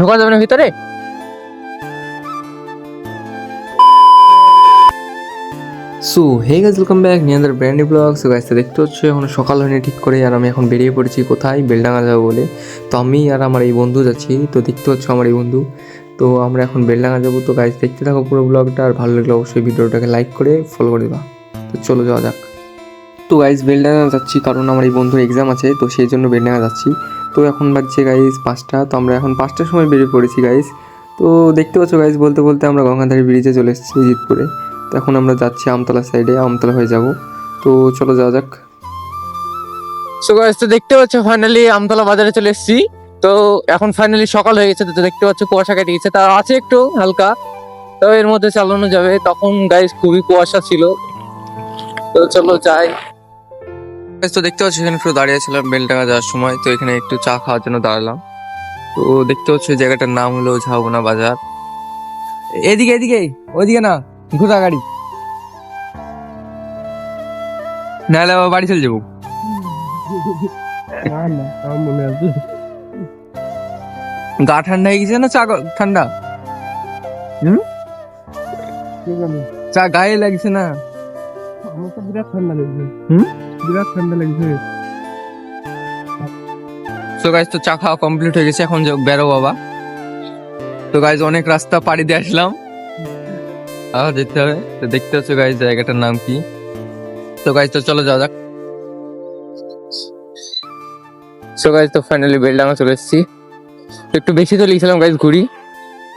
ঢোকা যাবে না ভিতরে? So hey guys welcome back নিয়ান্দার ব্র্যান্ডি ব্লগ সো গাইজ দেখতে হচ্ছে এখন সকাল হয়নি ঠিক করে, আর আমি এখন বেরিয়ে পড়েছি কোথায়? বেলডাঙ্গা যাব বলে। তো আমি আর আমার এই বন্ধু যাচ্ছি। তো দেখতে হচ্ছে আমার এই বন্ধু। তো আমরা এখন বেলডাঙ্গা যাব। তো গাইজ দেখতে থাকো পুরো ব্লগটা আর ভালো লাগলে অবশ্যই ভিডিওটাকে লাইক করে ফলো করে দেবা। তো চলো যাওয়া যাক। তো গাইজ বেলডাঙ্গা যাচ্ছি, কারণ আমার এই বন্ধুর এক্সাম আছে, তো সেই জন্য বেলডাঙ্গা যাচ্ছি। তো এখন বাজছে গাইজ পাঁচটা, তো আমরা এখন পাঁচটার সময় বেরিয়ে পড়েছি গাইজ তো দেখতে পাচ্ছ গাইজ বলতে বলতে আমরা গঙ্গাধারী ব্রিজে চলে এসেছি জিতপুরে। তো এখন আমরা যাচ্ছি আমতলা সাইডে আমতলা হয়ে যাব। তো চলো যাওয়া যাক। সো গাইস তো দেখতে পাচ্ছ ফাইনালি আমতলা বাজারে চলে এসেছি। তো এখন ফাইনালি সকাল হয়ে গেছে, তো দেখতে পাচ্ছ কুয়াশা কেটে গেছে তা আছে একটু হালকা, তো এর মধ্যে চালানো যাবে। তখন গাইস খুবই কুয়াশা ছিল। তো চলো যাই। তো দেখতে পাচ্ছি এখানে একটু দাঁড়িয়েছিলাম বেলডাঙ্গা যাওয়ার সময়। তো এখানে একটু চা খাওয়ার জন্য দাঁড়ালাম। তো দেখতে পাচ্ছ এই জায়গাটার নাম হলো ঝাউনা বাজার। এদিকে এদিকে ওইদিকে না ঘোড়া গাড়ি। নাহলে আবার বাড়ি চলে যাব। গা ঠান্ডা হয়ে গেছে না চা ঠান্ডা? হুম? চা গায়ে লাগছে না। আমার তো বিরাট ঠান্ডা লাগছে। হুম? বিরাট ঠান্ডা লাগছে। তো গাইজ তো চা খাওয়া কমপ্লিট হয়ে গেছে এখন বেরো বাবা। তো গাইজ অনেক রাস্তা পাড়ি দিয়ে আসলাম। আবার যেতে হবে। তো দেখতে হচ্ছে গাইজ জায়গাটার নাম কি? তো গাইজ তো চলো যাওয়া যাক। সো গাইস তো ফাইনালি বেলডাঙ্গা চলে এসেছি। তো একটু বেশি তো লিখছিলাম গাইজ ঘুরি।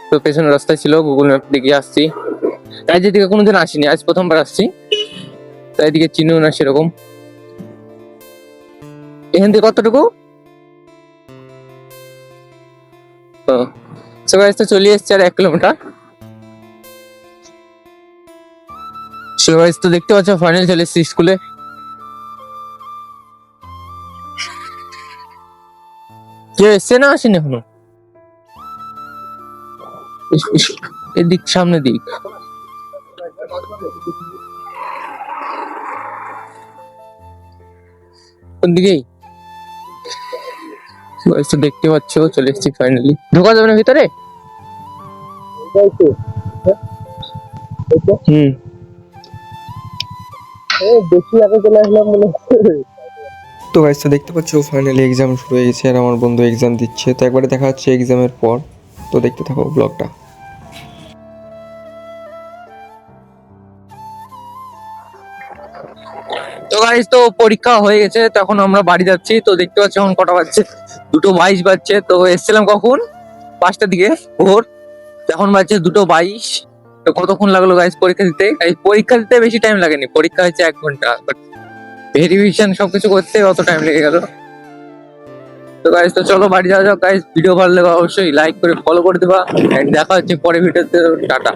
তো পেছনের রাস্তায় ছিল গুগল ম্যাপ দিকে আসছি। তাই যেদিকে কোনোদিন আসিনি আজ প্রথমবার আসছি। তাই এদিকে চিনিও না সেরকম। এখান থেকে কতটুকু? সো গাইস চলে এসছে আর এক কিলোমিটার। সো তো দেখতে পাচ্ছ ফাইনাল চলে এসছি স্কুলে কে এসছে না আসেনি এখনও? এদিক সামনে দিক। কোন দিকেই Guys, তো দেখতে পাচ্ছ চলে এসেছি ফাইনালি ঢোকা যাবে না ভিতরে? হুম। বেশি আগে চলে আসলাম বলে তো গাইস তো দেখতে পাচ্ছ ফাইনালি এক্সাম শুরু হয়ে গেছে আর আমার বন্ধু এক্সাম দিচ্ছে। তো একবারে দেখা যাচ্ছে এক্সামের পর। তো দেখতে থাকো ব্লগটা তো গাইস তো পরীক্ষা হয়ে গেছে তখন আমরা বাড়ি যাচ্ছি। তো দেখতে পাচ্ছি এখন কটা বাজছে, দুটো বাইশ বাজছে। তো এসছিলাম কখন? পাঁচটার দিকে, ভোর। এখন বাজছে দুটো বাইশ। তো কতক্ষণ লাগল গাইস পরীক্ষা দিতে? পরীক্ষা দিতে বেশি টাইম লাগেনি। পরীক্ষা হচ্ছে এক ঘণ্টা বাট ভেরিফিকেশন সবকিছু করতে অত টাইম লেগে গেল। তো গাইস তো চলো বাড়ি যাওয়া যাক। গাইস ভিডিও ভালো লাগে অবশ্যই লাইক করে ফলো করে দেবা। দেখা হচ্ছে পরে ভিডিওতে টাটা।